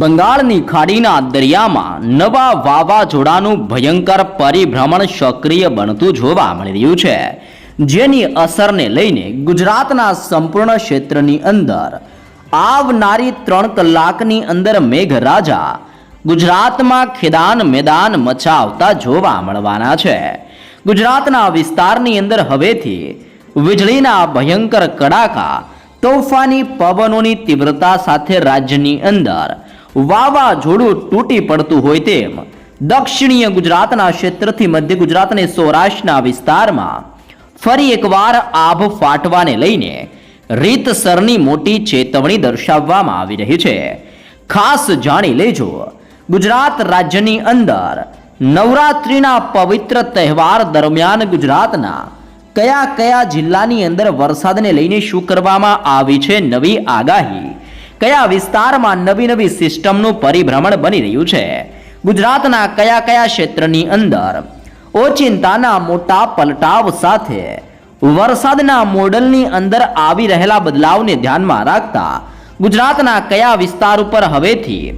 બંગાળની ખાડીના દરિયામાં નવા વાવાઝોડાનું ભયંકર પરિભ્રમણ સક્રિય બનતું જોવા મળી રહ્યું છે. જેની અસરને લઈને ગુજરાતના સંપૂર્ણ ક્ષેત્રની અંદર આવનારી ત્રણ કલાકની અંદર મેઘરાજા ગુજરાતમાં ખેદાન મેદાન મચાવતા જોવા મળવાના છે. ગુજરાતના વિસ્તારની અંદર હવેથી વીજળીના ભયંકર કડાકા, તોફાની પવનોની તીવ્રતા સાથે રાજ્યની અંદર વાવાઝોડું તૂટી પડતું હોય તેમ દક્ષિણીય ગુજરાતના ક્ષેત્રથી મધ્ય ગુજરાત અને સૌરાષ્ટ્રના વિસ્તારમાં ફરી એકવાર આભ ફાટવાને લઈને રીતસરની મોટી ચેતવણી દર્શાવવામાં આવી રહી છે. ખાસ જાણી લેજો, ગુજરાત રાજ્યની અંદર નવરાત્રિના પવિત્ર તહેવાર દરમિયાન ગુજરાતના કયા કયા જિલ્લાની અંદર વરસાદને લઈને શું કરવામાં આવી છે નવી આગાહી? કયા વિસ્તારમાં નવી નવી સિસ્ટમનું પરિભ્રમણ બની રહ્યું છે? ગુજરાતના કયા કયા ક્ષેત્રની અંદર? ઓચિંતાના મોટા પલટાવ સાથે વરસાદના મોડલની અંદર આવી રહેલા બદલાવને ધ્યાનમાં રાખતા ગુજરાતના કયા વિસ્તાર ઉપર હવેથી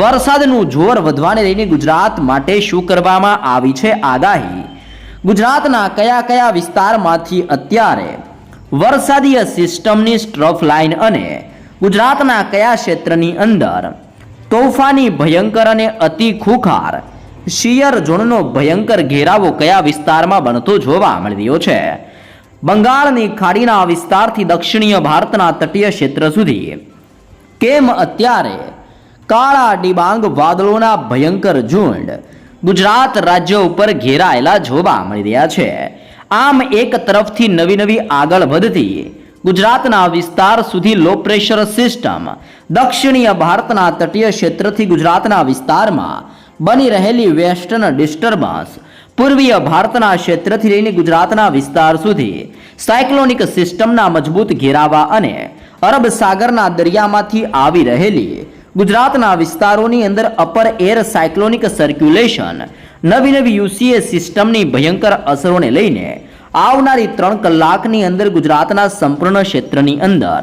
વરસાદનું જોર વધવાને લઈને ગુજરાત માટે શું કરવામાં આવી છે આગાહી? ગુજરાતના કયા કયા વિસ્તારમાંથી અત્યારે વરસાદીય સિસ્ટમની સ્ટ્રફ લાઇન અને ગુજરાતના કયા ક્ષેત્રની અંદર તોફાની ભયંકર અને અતિ ખુખાર શિયર ઝોનનો ભયંકર ઘેરાવો કયા વિસ્તારમાં બનતો જોવા મળ્યો છે? બંગાળની ખાડીના વિસ્તારથી દક્ષિણીય ભારતના તટીય ક્ષેત્ર સુધી કેમ અત્યારે કાળા ડિબાંગ વાદળોના ભયંકર ઝુંડ ગુજરાત રાજ્ય ઉપર ઘેરાયેલા જોવા મળી રહ્યા છે? આમ એક તરફથી નવી નવી આગળ વધતી ગુજરાતના વિસ્તાર સુધી લો પ્રેશર સિસ્ટમ દક્ષિણીય ભારતના તટીય ક્ષેત્રથી ગુજરાતના વિસ્તારમાં બની રહેલી વેસ્ટર્ન ડિસ્ટર્બન્સ પૂર્વીય ભારતના ક્ષેત્રથી લઈને ગુજરાતના વિસ્તાર સુધી સાયક્લોનિક સિસ્ટમના મજબૂત ઘેરાવા અને અરબ સાગરના દરિયામાંથી આવી રહેલી ગુજરાતના વિસ્તારોની અંદર અપર એર સાયક્લોનિક સર્ક્યુલેશન નવી નવી યુસીએ સિસ્ટમની ભયંકર અસરોને લઈને આવનારી ત્રણ કલાકની અંદર ગુજરાતના સંપૂર્ણ ક્ષેત્રની અંદર.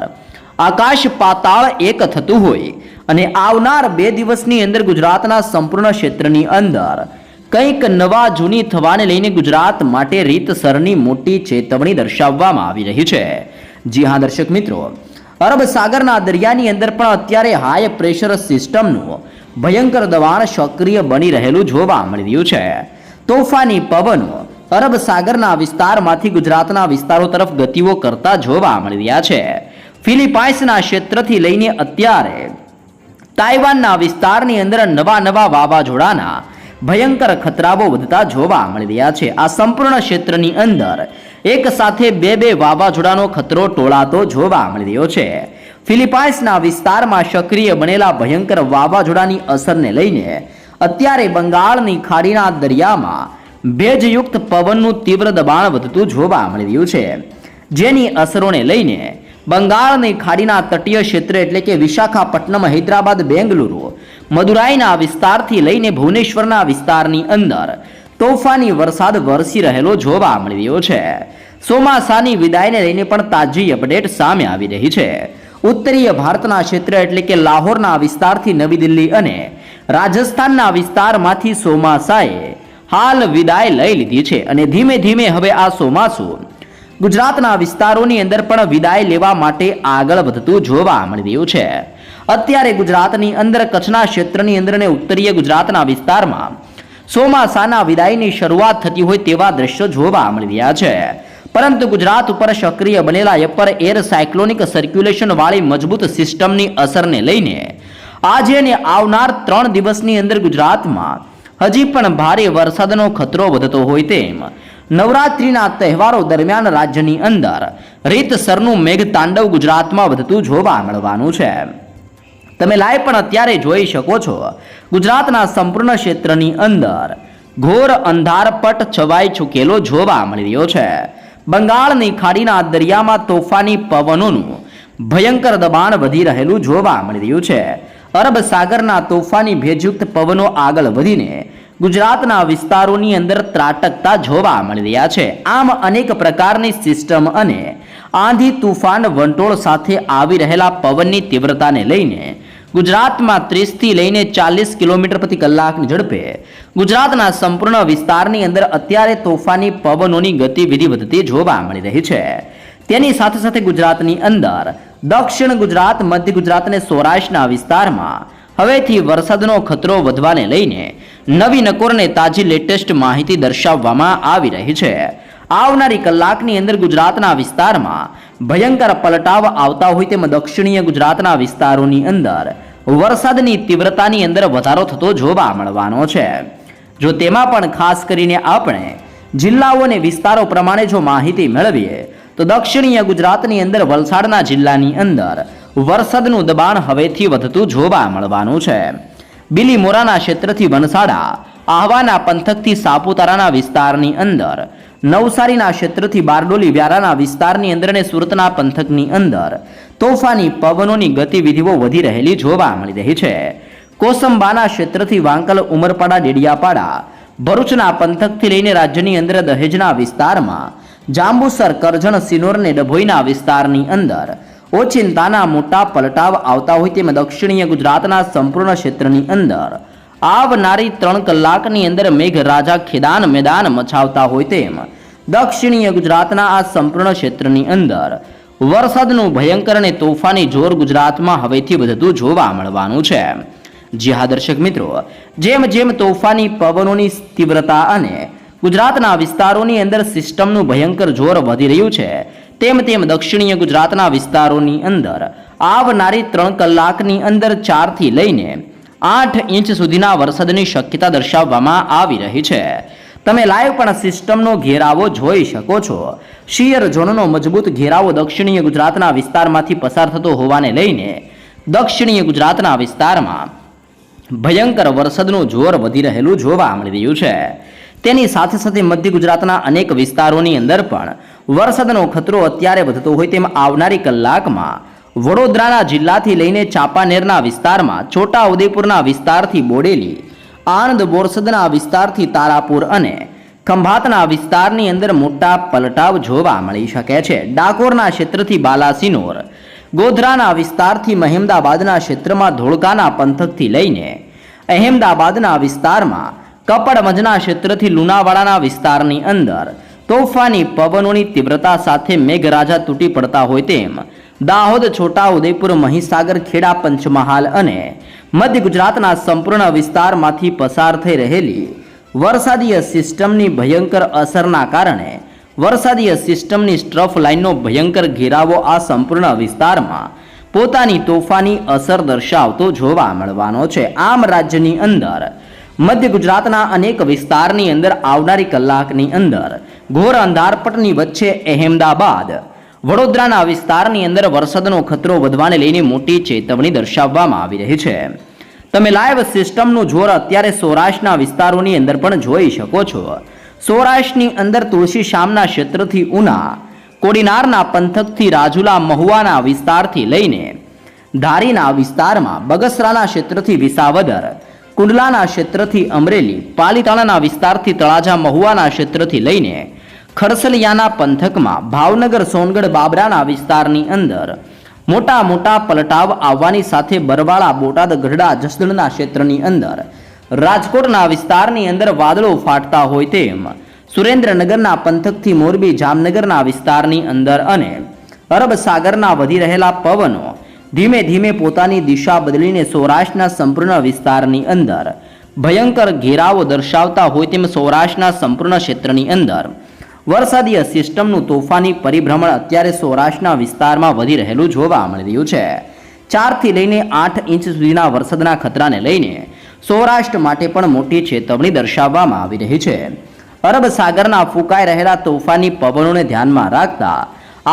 આકાશ પાતાળ એક થતું હોય અને આવનાર બે દિવસની અંદર ગુજરાતના સંપૂર્ણ ક્ષેત્રની અંદર. કંઈક નવા જૂની થવાને લઈને ગુજરાત માટે રીતસરની મોટી ચેતવણી દર્શાવવામાં આવી રહી છે. જી હા, દર્શક મિત્રો. અરબ સાગરના દરિયાની અંદર પણ અત્યારે હાઈ પ્રેશર સિસ્ટમનું ભયંકર દબાણ સક્રિય બની રહેલું જોવા મળી રહ્યું છે. તોફાની પવનો અરબ સાગરના વિસ્તારમાંથી ગુજરાતના વિસ્તારો તરફ ગતિઓ કરતા જોવા મળી રહ્યા છે. ફિલિપાઇન્સના ક્ષેત્રથી લઈને અત્યારે તાઇવાનના વિસ્તારની અંદર નવા નવા વાવાઝોડાના ભયંકર ખતરાઓ વધતા જોવા મળી રહ્યા છે. આ સંપૂર્ણ ક્ષેત્રની અંદર એક સાથે બે બે વાવાઝોડાનો ખતરો ટોળાતો જોવા મળી રહ્યો છે. ફિલિપાઇન્સના વિસ્તારમાં સક્રિય બનેલા ભયંકર વાવાઝોડાની અસરને લઈને અત્યારે બંગાળની ખાડીના દરિયામાં ભેજયુક્ત પવનનું તીવ્ર દબાણ વધતું જોવા મળી રહ્યું છે. જેની અસરોને લઈને બંગાળની ખાડીના તટીય ક્ષેત્ર એટલે કે વિશાખાપટ્ટનમ, હૈદરાબાદ, બેંગલુરુ, મદુરાઈના વિસ્તારથી લઈને ભુવનેશ્વરના વિસ્તારની અંદર તોફાની વરસાદ વરસી રહેલો જોવા મળી રહ્યો છે. ચોમાસાની વિદાયને લઈને પણ તાજી અપડેટ સામે આવી રહી છે. ઉત્તરીય ભારતના ક્ષેત્ર એટલે કે લાહોરના વિસ્તારથી નવી દિલ્હી અને રાજસ્થાનના વિસ્તારમાંથી ચોમાસાએ હાલ વિદાય લઈ લીધી છે અને ધીમે ધીમે હવે આ ચોમાસુ ગુજરાતના વિસ્તારોની અંદર પણ વિદાય લેવા માટે આગળ વધતું જોવા મળી રહ્યું છે. અત્યારે ગુજરાતની અંદર કચ્છના ક્ષેત્રની અંદર અને ઉત્તરીય ગુજરાતના વિસ્તારમાં ચોમાસાના વિદાયની શરૂઆત થતી હોય તેવા દ્રશ્યો જોવા મળી રહ્યા છે. પરંતુ ગુજરાત ઉપર સક્રિય બનેલા અપર એર સાયક્લોનિક સર્ક્યુલેશન વાળી મજબૂત સિસ્ટમની અસરને લઈને આજે અને આવનાર ત્રણ દિવસની અંદર ગુજરાતમાં હજી પણ ભારે વરસાદનો ખતરો વધતો હોય તેમ નવરાત્રિના તહેવારો દરમિયાન રાજ્યની અંદર રીતસરનું મેઘતાંડવ ગુજરાતમાં વધતું જોવા મળવાનું છે. તમે લાઈવ પણ અત્યારે જોઈ શકો છો. ગુજરાતના સંપૂર્ણ ક્ષેત્રની અંદર ઘોર અંધારપટ છવાઈ ચૂકેલો જોવા મળી રહ્યો છે. બંગાળની ખાડીના દરિયામાં તોફાની પવનોનું ભયંકર દબાણ વધી રહેલું જોવા મળી રહ્યું છે. અરબ સાગરના તોફાની ભેજયુક્ત પવનો આગળ વધીને ગુજરાતના વિસ્તારોની અંદર ત્રાટકતા જોવા મળી રહ્યા છે. આમ અનેક પ્રકારની સિસ્ટમ અને આંધી તુફાન વંટોળ સાથે આવી રહેલા પવનની તીવ્રતાને લઈને ગુજરાતમાં ત્રીસથી લઈને ચાલીસ કિલોમીટર પ્રતિ કલાકની ઝડપે ગુજરાતના સંપૂર્ણ વિસ્તારની અંદર અત્યારે તોફાની પવનોની ગતિવિધિ વધતી જોવા મળી રહી છે. તેની સાથે સાથે ગુજરાતની અંદર દક્ષિણ ગુજરાત, મધ્ય ગુજરાત અને સૌરાષ્ટ્રના વિસ્તારમાં હવેથી વરસાદનો ખતરો વધવાને લઈને નવી નકોરને તાજી લેટેસ્ટ માહિતી દર્શાવવામાં આવી રહી છે. આવનારી કલાકની અંદર ગુજરાતના વિસ્તારમાં ભયંકર પલટાવ આવતા હોય તેમ દક્ષિણીય ગુજરાતના વિસ્તારોની અંદર વરસાદની તીવ્રતાની અંદર વધારો થતો જોવા મળવાનો છે. જો તેમાં પણ ખાસ કરીને આપણે જિલ્લાઓ અને વિસ્તારો પ્રમાણે જો માહિતી મેળવીએ તો દક્ષિણીય ગુજરાતની અંદર વલસાડના જિલ્લાની અંદર વરસાદનું દબાણ હવેથી વધતું જોવા મળવાનું છે. બિલીમોરાના ક્ષેત્રથી વનસાડા આહવાના પંથકથી સાપુતારાના વિસ્તારની અંદર, નવસારીના ક્ષેત્રથી બારડોલી વ્યારાના વિસ્તારની અંદર અને સુરતના પંથકની અંદર તોફાની પવનોની ગતિવિધિઓ વધી રહેલી જોવા મળી રહી છે. કોસંબાના ક્ષેત્રથી વાંકલ ઉમરપાડા, ડેડિયાપાડા, ભરૂચના પંથકથી લઈને રાજ્યની અંદર દહેજના વિસ્તારમાં જાંબુસર કરજણ સિનોરને ડભોઈના વિસ્તારની અંદર. ઓચિંતાના મોટા પલટાવ આવતા હોય તેમ દક્ષિણીય ગુજરાતના સંપૂર્ણ ક્ષેત્રની અંદર. આવનારી ત્રણ કલાકની અંદર મેઘરાજા ખેદાન મેદાન મચાવતા હોય તેમ દક્ષિણીય ગુજરાતના આ સંપૂર્ણ ક્ષેત્રની અંદર. વરસાદનું ભયંકર અને તોફાની જોર ગુજરાતમાં હવેથી વધતું જોવા મળવાનું છે. જી હા, દર્શક મિત્રો. જેમ જેમ તોફાની પવનોની તીવ્રતા અને ગુજરાતના વિસ્તારોની અંદર સિસ્ટમનું ભયંકર જોર વધી રહ્યું છે. તેમ તેમ દક્ષિણીય ગુજરાતના વિસ્તારોની અંદર આવનારી ત્રણ કલાકની અંદર ચારથી લઈને આઠ ઇંચ સુધીના વરસાદની શક્યતા દર્શાવવામાં આવી રહી છે. તમે લાઈવ પણ સિસ્ટમનો ઘેરાવો જોઈ શકો છો. શિયર ઝોનનો મજબૂત ઘેરાવો દક્ષિણીય ગુજરાતના વિસ્તારમાંથી પસાર થતો હોવાને લઈને દક્ષિણીય ગુજરાતના વિસ્તારમાં ભયંકર વરસાદનું જોર વધી રહેલું જોવા મળી રહ્યું છે. તેની સાથે સાથે મધ્ય ગુજરાતના અનેક વિસ્તારોની અંદર પણ વરસાદનો ખતરો અત્યારે વધતો હોય તેમ આવનારી કલાકમાં વડોદરાના જિલ્લાથી લઈને ચાંપાનેરના વિસ્તારમાં છોટા ઉદેપુરના વિસ્તારથી બોડેલી, આણંદ બોરસદના વિસ્તારથી તારાપુર અને ખંભાતના વિસ્તારની અંદર મોટા પલટાવ જોવા મળી શકે છે. ડાકોરના ક્ષેત્રથી બાલાસિનોર, ગોધરાના વિસ્તારથી મહેમદાબાદના ક્ષેત્રમાં ધોળકાના પંથકથી લઈને અહેમદાબાદના વિસ્તારમાં કપડમજના ક્ષેત્રથી લુણાવાડાના વિસ્તારની અંદર. તોફાની પવનોની તીવ્રતા સાથે મેઘરાજા તૂટી પડતા હોય તેમ દાહોદ છોટા ઉદયપુર મહીસાગર, ખેડા, પંચમહાલ અને મધ્ય ગુજરાતના સંપૂર્ણ વિસ્તારમાંથી પસાર થઈ રહેલી વરસાદીય સિસ્ટમની ભયંકર અસરના કારણે વરસાદીય સિસ્ટમની સ્ટ્રફ લાઇનનો ભયંકર ઘેરાવો આ સંપૂર્ણ વિસ્તારમાં પોતાની તોફાની અસર દર્શાવતો જોવા મળવાનો છે. આમ રાજ્યની અંદર મધ્ય ગુજરાતના અનેક વિસ્તારની અંદર આવનારી કલાકની અંદર ઘોર અંધારપટની વચ્ચે અહેમદાબાદ, વડોદરાના વિસ્તારની અંદર વરસાદનો ખતરો વધવાને લઈને મોટી ચેતવણી દર્શાવવામાં આવી રહી છે. તમે લાઈવ સિસ્ટમનું જોર અત્યારે સૌરાષ્ટ્રના વિસ્તારોની અંદર પણ જોઈ શકો છો. સૌરાષ્ટ્રની અંદર તુલસી શામના ક્ષેત્રથી ઉના, કોડીનારના પંથકથી રાજુલા મહુવાના વિસ્તારથી લઈને ધારીના વિસ્તારમાં બગસરાના ક્ષેત્રથી વિસાવદર કુંડલાના ક્ષેત્રથી અમરેલી, પાલીતાણાના વિસ્તારથી તળાજા, મહુવાના ક્ષેત્રથી લઈને ખરસલિયાના પંથકમાં ભાવનગર, સોનગઢ, બાબરાના વિસ્તારની અંદર મોટા મોટા પલટાવ આવવાની સાથે બરવાળા, બોટાદ, ગઢડા, જસદણના ક્ષેત્રની અંદર રાજકોટના વિસ્તારની અંદર વાદળો ફાટતા હોય તેમ સુરેન્દ્રનગરના પંથકથી મોરબી, જામનગરના વિસ્તારની અંદર અને અરબ સાગરના વધી રહેલા પવનો ધીમે ધીમે પોતાની દિશા બદલીને સૌરાષ્ટ્રના સંપૂર્ણ વિસ્તારની અંદર. ભયંકર ઘેરાવો દર્શાવતા હોય તેમ સૌરાષ્ટ્રના સંપૂર્ણ ક્ષેત્રની અંદર. વરસાદીય સિસ્ટમનું તોફાની પરિભ્રમણ અત્યારે સૌરાષ્ટ્રના વિસ્તારમાં વધી રહેલું જોવા મળી રહ્યું છે. ચારથી લઈને આઠ ઇંચ સુધીના વરસાદના ખતરાને લઈને સૌરાષ્ટ્ર માટે પણ મોટી ચેતવણી દર્શાવવામાં આવી રહી છે. અરબ સાગરના ફૂંકાઈ રહેલા તોફાની પવનોને ધ્યાનમાં રાખતા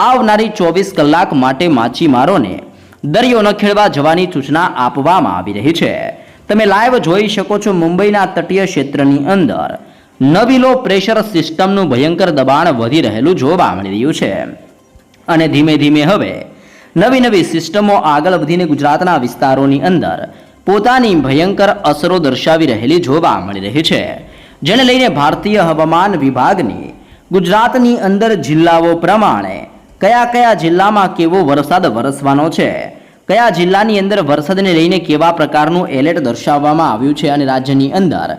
આવનારી ચોવીસ કલાક માટે માછીમારોને દરિયો ન ખેડવા જવાની સૂચના આપવામાં આવી રહી છે. તમે લાઈવ જોઈ શકો છો મુંબઈના તટીય ક્ષેત્રની અંદર. નવી લો પ્રેશર સિસ્ટમનું ભયંકર દબાણ વધી રહેલું જોવા મળી રહ્યું છે. અને ધીમે ધીમે હવે નવી નવી સિસ્ટમો આગળ વધીને ગુજરાતના વિસ્તારોની અંદર પોતાની ભયંકર અસરો દર્શાવી રહેલી જોવા મળી રહી છે. જેને લઈને ભારતીય હવામાન વિભાગની ગુજરાતની અંદર જિલ્લાઓ પ્રમાણે કયા કયા જિલ્લામાં કેવો વરસાદ વરસવાનો છે? કયા જિલ્લાની અંદર વરસાદને લઈને કેવા પ્રકારનું એલર્ટ દર્શાવવામાં આવ્યું છે અને રાજ્યની અંદર?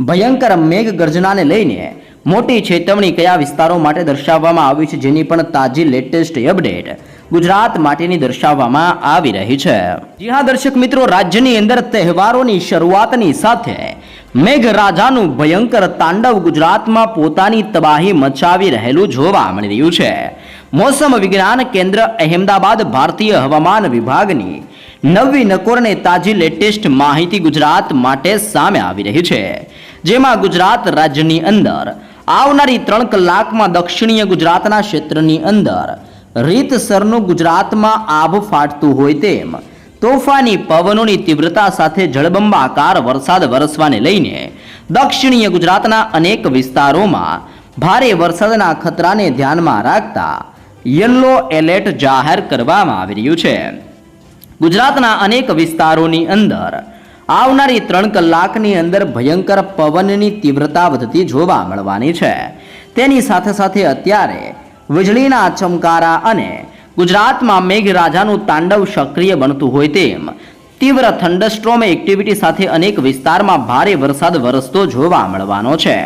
ભયંકર મેઘ ગર્જનાને લઈને મોટી ચેતવણી કયા વિસ્તારો માટે દર્શાવવામાં આવી છે જેની પણ તાજી લેટેસ્ટ અપડેટ ગુજરાત માટેની દર્શાવવામાં આવી રહી છે. જી હા, દર્શક મિત્રો, રાજ્યની અંદર તહેવારોની શરૂઆતની સાથે મેઘરાજાનું ભયંકર તાંડવ ગુજરાતમાં પોતાની તબાહી મચાવી રહેલું જોવા મળી રહ્યું છે. મોસમ વિજ્ઞાન કેન્દ્ર અહેમદાબાદ ભારતીય હવામાન વિભાગની નવી નકોરને તાજી લેટેસ્ટ માહિતી ગુજરાત માટે સામે આવી રહી છે. જેમાં ગુજરાત રાજ્યની અંદર આવનારી ત્રણ કલાકમાં દક્ષિણીય ગુજરાતના ક્ષેત્રની અંદર રીતસરનું ગુજરાતમાં આભ ફાટતું હોય તેમ તોફાની પવનોની તીવ્રતા સાથે જળબંબાકાર વરસાદ વરસવાને લઈને દક્ષિણીય ગુજરાતના અનેક વિસ્તારોમાં ભારે વરસાદના ખતરાને ધ્યાનમાં રાખતા યલો એલર્ટ જાહેર કરવામાં આવી રહ્યું છે. ગુજરાતના અનેક વિસ્તારોની અંદર આવનારી ત્રણ કલાકની અંદર ભયંકર પવનની તીવ્રતા વધતી જોવા મળવાની છે. તેની સાથે સાથે અત્યારે વીજળીના ચમકારા અને ગુજરાતમાં મેઘરાજાનું તાંડવ સક્રિય બનતું હોય તેમ તીવ્ર થંડરસ્ટ્રોમ એક્ટિવિટી સાથે અનેક વિસ્તારમાં ભારે વરસાદ વરસતો જોવા મળવાનો છે.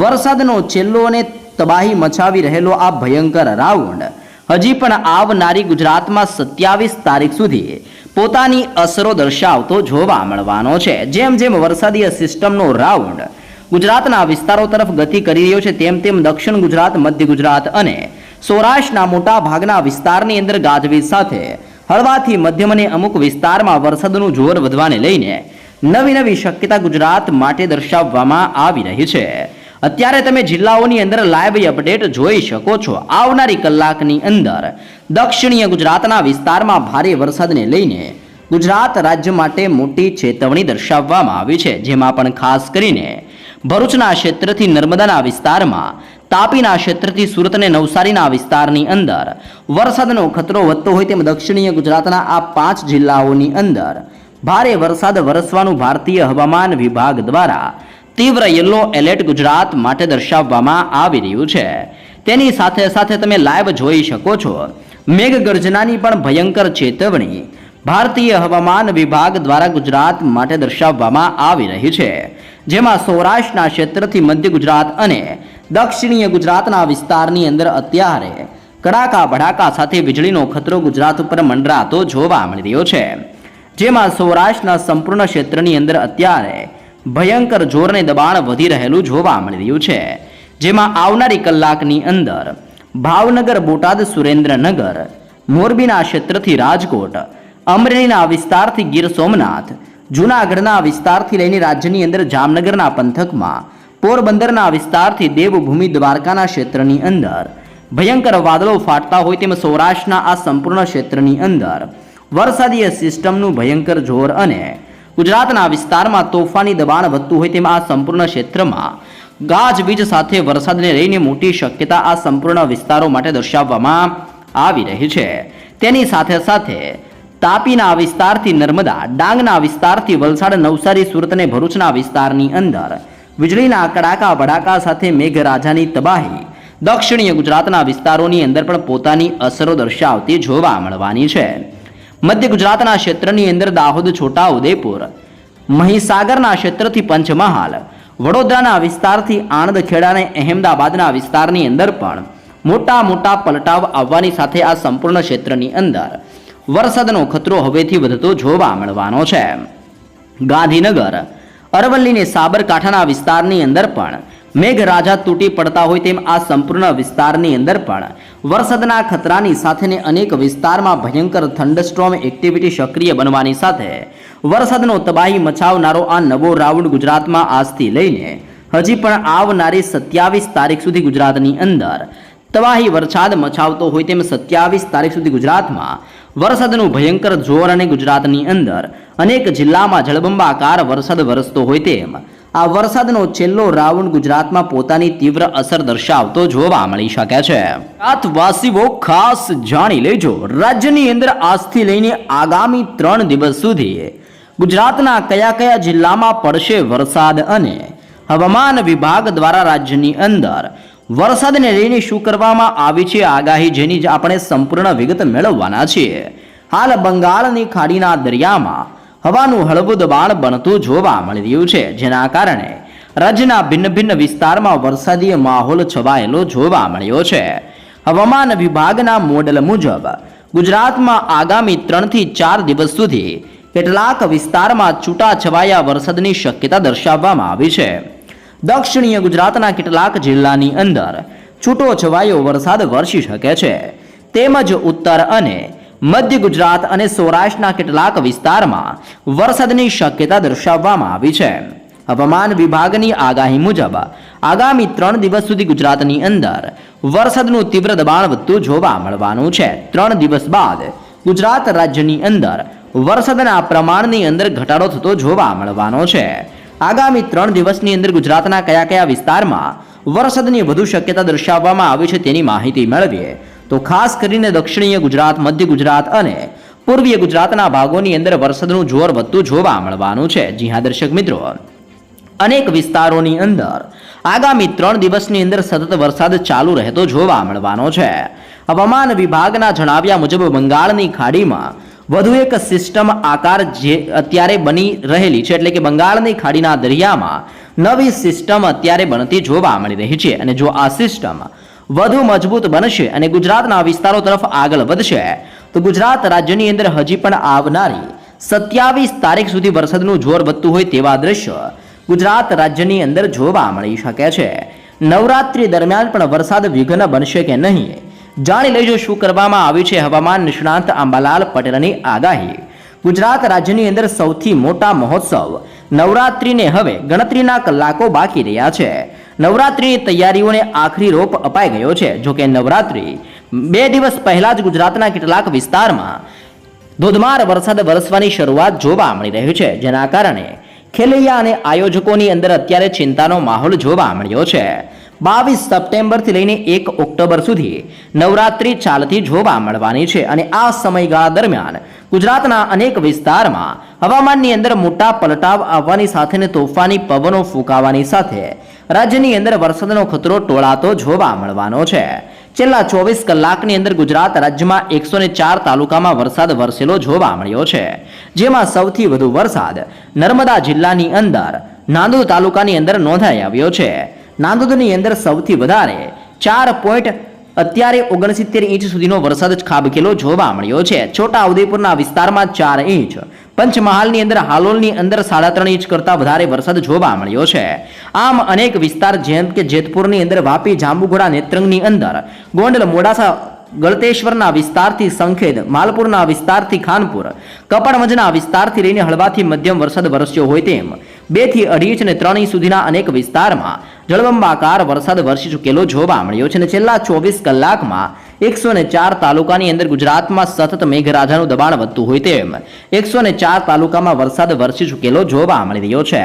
વરસાદનો છેલ્લો અને તબાહી મચાવી રહેલો આ ભયંકર રાઉન્ડ હજી પણ આવનારી ગુજરાતમાં સત્યાવીસ તારીખ સુધી પોતાની અસરો દર્શાવતો જોવા મળવાનો છે. જેમ જેમ વરસાદીય સિસ્ટમનો રાઉન્ડ ગુજરાતના વિસ્તારો તરફ ગતિ કરી રહ્યો છે, તેમ તેમ દક્ષિણ ગુજરાત, મધ્ય ગુજરાત અને સૌરાષ્ટ્રના મોટા ભાગના વિસ્તારની અંદર ગાજવીજ સાથે હળવાથી મધ્યમ અને અમુક વિસ્તારમાં વરસાદનું જોર વધવાને લઈને નવી નવી શક્યતા ગુજરાત માટે દર્શાવવામાં આવી રહી છે. અત્યારે તમે જિલ્લાઓની અંદર લાઈવ અપડેટ જોઈ શકો છો. આવનારી કલાકની અંદર દક્ષિણીય ગુજરાતના વિસ્તારમાં ભારે વરસાદને લઈને ગુજરાત રાજ્ય માટે મોટી ચેતવણી દર્શાવવામાં આવી છે. જેમાં પણ ખાસ કરીને ભરૂચના ક્ષેત્રથી નર્મદાના વિસ્તારમાં, તાપીના ક્ષેત્રથી સુરત અને નવસારીના વિસ્તારની અંદર વરસાદનો ખતરો વધતો હોય તેમ દક્ષિણીય ગુજરાતના આ પાંચ જિલ્લાઓની અંદર ભારે વરસાદ વરસવાનું ભારતીય હવામાન વિભાગ દ્વારા તીવ્ર યલો એલર્ટ ગુજરાત માટે દર્શાવવામાં આવી રહ્યું છે. તેની સાથે સાથે તમે લાઈવ જોઈ શકો છો. મેઘગર્જનાની પણ ભયંકર ચેતવણી. ભારતીય હવામાન વિભાગ દ્વારા ગુજરાત માટે દર્શાવવામાં આવી રહી છે. જેમાં સૌરાષ્ટ્રના ક્ષેત્રથી મધ્ય ગુજરાત અને દક્ષિણીય ગુજરાતના વિસ્તારની અંદર અત્યારે કડાકા ભડાકા સાથે વીજળીનો ખતરો ગુજરાત ઉપર મંડરાતો જોવા મળી રહ્યો છે. જેમાં સૌરાષ્ટ્રના સંપૂર્ણ ક્ષેત્રની અંદર અત્યારે ભયંકર જોરને દબાણ વધી રહેલું જોવા મળી રહ્યું છે. જેમાં આવનારી કલાકની અંદર ભાવનગર, બોટાદ, સુરેન્દ્રનગર, મોરબીના ક્ષેત્રથી રાજકોટ, અમરેલીના વિસ્તારથી ગીર સોમનાથ, જૂનાગઢના વિસ્તારથી લઈને રાજ્યની અંદર જામનગરના પંથકમાં, પોરબંદરના વિસ્તારથી દેવભૂમિ દ્વારકાના ક્ષેત્રની અંદર ભયંકર વાદળો ફાટતા હોય તેમ સૌરાષ્ટ્રના આ સંપૂર્ણ ક્ષેત્રની અંદર વરસાદીય સિસ્ટમનું ભયંકર જોર અને ગુજરાતના વિસ્તારમાં તોફાની દબાણ વધતું હોય તેમાં આ સંપૂર્ણ ક્ષેત્રમાં ગાજવીજ સાથે વરસાદને લઈને મોટી શક્યતા આ સંપૂર્ણ વિસ્તારો માટે દર્શાવવામાં આવી રહી છે. તેની સાથે સાથે તાપીના વિસ્તારથી નર્મદા, ડાંગના વિસ્તારથી વલસાડ, નવસારી, સુરત અને ભરૂચના વિસ્તારની અંદર વીજળીના કડાકા ભડાકા સાથે મેઘરાજાની તબાહી દક્ષિણીય ગુજરાતના વિસ્તારોની અંદર પણ પોતાની અસરો દર્શાવતી જોવા મળવાની છે. મધ્ય ગુજરાતના ક્ષેત્રની અંદર દાહોદ, છોટા ઉદેપુર મહીસાગરના ક્ષેત્રથી પંચમહાલ. વડોદરાના વિસ્તારથી આણંદ, ખેડા અહેમદાબાદના વિસ્તારની અંદર પણ મોટા મોટા પલટાવ આવવાની સાથે આ સંપૂર્ણ ક્ષેત્રની અંદર વરસાદનો ખતરો હવેથી વધતો જોવા મળવાનો છે. ગાંધીનગર અરવલ્લીને સાબરકાંઠાના વિસ્તારની અંદર પણ મેઘરાજા તૂટી પડતા હોય તેમ આ સંપૂર્ણ વિસ્તારની અંદર પણ વરસાદના ખતરાની સાથેને અનેક વિસ્તારમાં ભયંકર થંડસ્ટ્રોમ એક્ટિવિટી સક્રિય બનવાની સાથે વરસાદનો તબાહી મચાવનારો આ નવો રાઉન્ડ ગુજરાતમાં આજથી લઈને હજી પણ આવનારી સત્યાવીસ તારીખ સુધી ગુજરાતની અંદર તબાહી વરસાદ મચાવતો હોય તેમ સત્યાવીસ તારીખ સુધી ગુજરાતમાં વરસાદનું ભયંકર જોર અને ગુજરાતની અંદર અનેક જિલ્લામાં જળબંબાકાર વરસાદ વરસતો હોય તેમ આ વરસાદનો છેલ્લો રાઉન્ડ ગુજરાતમાં પોતાની તીવ્ર અસર દર્શાવતો જોવા મળી શકે છે. ગુજરાતવાસીઓ ખાસ જાણી લેજો. રાજ્યની અંદર આજથી લઈને આગામી ત્રણ દિવસ સુધી ગુજરાતના કયા કયા જિલ્લામાં પડશે વરસાદ અને હવામાન વિભાગ દ્વારા રાજ્યની અંદર વરસાદને લઈને શું કરવામાં આવી છે આગાહી જેની આપણે સંપૂર્ણ વિગત મેળવવાના છીએ. હાલ બંગાળની ખાડીના દરિયામાં હવાનું હળવું દબાણ બનતું જોવા મળી રહ્યું છે. જેના કારણે રાજ્યના ભિન્ન ભિન્ન વિસ્તારમાં વરસાદી માહોલ છવાયેલો જોવા મળ્યો છે. હવામાન વિભાગના મોડેલ મુજબ ગુજરાતમાં આગામી ત્રણથી ચાર દિવસ સુધી કેટલાક વિસ્તારમાં છૂટાછવાયા વરસાદની શક્યતા દર્શાવવામાં આવી છે. દક્ષિણીય ગુજરાતના કેટલાક જિલ્લાની અંદર છૂટો છવાયો વરસાદ વરસી શકે છે. તેમજ ઉત્તર અને મધ્ય ગુજરાત અને સૌરાષ્ટ્રના કેટલાક વિસ્તારમાં વરસાદની શક્યતા દર્શાવવામાં આવી છે. હવામાન વિભાગની આગાહી મુજબ, આગામી ત્રણ દિવસ સુધી ગુજરાતની અંદર વરસાદનું તીવ્ર દબાણ વધતું જોવા મળવાનું છે. ત્રણ દિવસ બાદ ગુજરાત રાજ્યની અંદર વરસાદના પ્રમાણની અંદર ઘટાડો થતો જોવા મળવાનો છે. આગામી ત્રણ દિવસની અંદર ગુજરાતના કયા કયા વિસ્તારમાં વરસાદની વધુ શક્યતા દર્શાવવામાં આવી છે તેની માહિતી મેળવીએ. તો ખાસ કરીને દક્ષિણીય ગુજરાત, મધ્ય ગુજરાત અને પૂર્વીય ગુજરાતના ભાગોની અંદર વરસાદનું જોર વધતું જોવા મળવાનું છે. જી હા, દર્શક મિત્રો. અનેક વિસ્તારોની અંદર આગામી ત્રણ દિવસની અંદર સતત વરસાદ ચાલુ રહેતો જોવા મળવાનો છે. હવામાન વિભાગના જણાવ્યા મુજબ બંગાળની ખાડીમાં વધુ એક સિસ્ટમ આકાર જે અત્યારે બની રહેલી છે, એટલે કે બંગાળની ખાડીના દરિયામાં નવી સિસ્ટમ અત્યારે બનતી જોવા મળી રહી છે. અને જો આ સિસ્ટમ વધુ મજબૂત બનશે અને ગુજરાતના વિસ્તારો તરફ આગળ વધશે. તો ગુજરાત રાજ્યની અંદર હજી પણ આવનારી સત્યાવીસ તારીખ સુધી વરસાદનું જોર વધતું હોય તેવા દ્રશ્ય ગુજરાત રાજ્યની અંદર જોવા મળી શકે છે. નવરાત્રી દરમિયાન પણ વરસાદ વિઘ્ન બનશે કે નહીં? જાણી લેજો શું કરવામાં આવ્યું છે હવામાન નિષ્ણાંત આંબાલાલ પટેલની આગાહી. ગુજરાત રાજ્યની અંદર સૌથી મોટા મહોત્સવ નવરાત્રીને હવે ગણતરીના કલાકો બાકી રહ્યા છે. નવરાત્રીની તૈયારીઓને આખરી રોપ અપાઈ ગયો છે. જોકે નવરાત્રિ બે દિવસ પહેલા જ ગુજરાતના કેટલાક વિસ્તારમાં ધોધમાર વરસાદ વરસવાની શરૂઆત જોવા મળી રહ્યું છે, જેના કારણે ખેલૈયા અને આયોજકોની અંદર અત્યારે ચિંતાનો માહોલ જોવા મળ્યો છે. બાવીસ સપ્ટેમ્બરથી લઈને એક ઓક્ટોબર સુધી નવરાત્રિ ચાલતી જોવા મળવાની છે અને આ સમયગાળા દરમિયાન ગુજરાતના અનેક વિસ્તારમાં હવામાનની અંદર મોટા પલટાવ આવવાની સાથે તોફાની પવનો ફૂંકાવાની સાથે રાજ્યની અંદર વરસાદનો ખતરો ટોળાતો જોવા મળવાનો છે. છેલ્લા ચોવીસ કલાકની અંદર ગુજરાત રાજ્યમાં એકસો ચાર તાલુકામાં વરસાદ વરસેલો જોવા મળ્યો છે. જેમાં સૌથી વધુ વરસાદ નર્મદા જિલ્લાની અંદર નાંદોદ તાલુકાની અંદર નોંધાઈ આવ્યો છે. નાંદોદની અંદર સૌથી વધારે ચાર પોઈન્ટ અત્યારે ઓગણસિત્તેર ઇંચ સુધીનો વરસાદ ખાબકેલો જોવા મળ્યો છે. છોટા ઉદેપુરના વિસ્તારમાં ચાર ઇંચ. પંચમહાલની અંદર હાલોલની અંદર સાડા ત્રણ ઇંચ કરતાં વધારે વરસાદ જોવા મળ્યો છે. આમ અનેક વિસ્તાર જેમ કે જેતપુરની અંદર વાપી, જાંબુઘોડા, નેત્રંગની અંદર, ગોંડલ, મોડાસા, ગળતેશ્વરના વિસ્તારથી સંખેદ, માલપુરના વિસ્તારથી ખાનપુર, કપડવંજના વિસ્તારથી લઈને હળવાથી મધ્યમ વરસાદ વરસ્યો હોય તેમ. બેથી અઢી ઇંચ અને ત્રણ ઇંચ સુધીના અનેક વિસ્તારમાં જળબંબાકાર વરસાદ વરસી ચૂકેલો જોવા મળ્યો છે અને છેલ્લા ચોવીસ કલાકમાં એકસો ને ચાર તાલુકાની અંદર ગુજરાતમાં સતત મેઘરાજાનું દબાણ વધતું હોય તેમ એકસો ને ચાર તાલુકામાં વરસાદ વરસી ચૂકેલો જોવા મળી રહ્યો છે.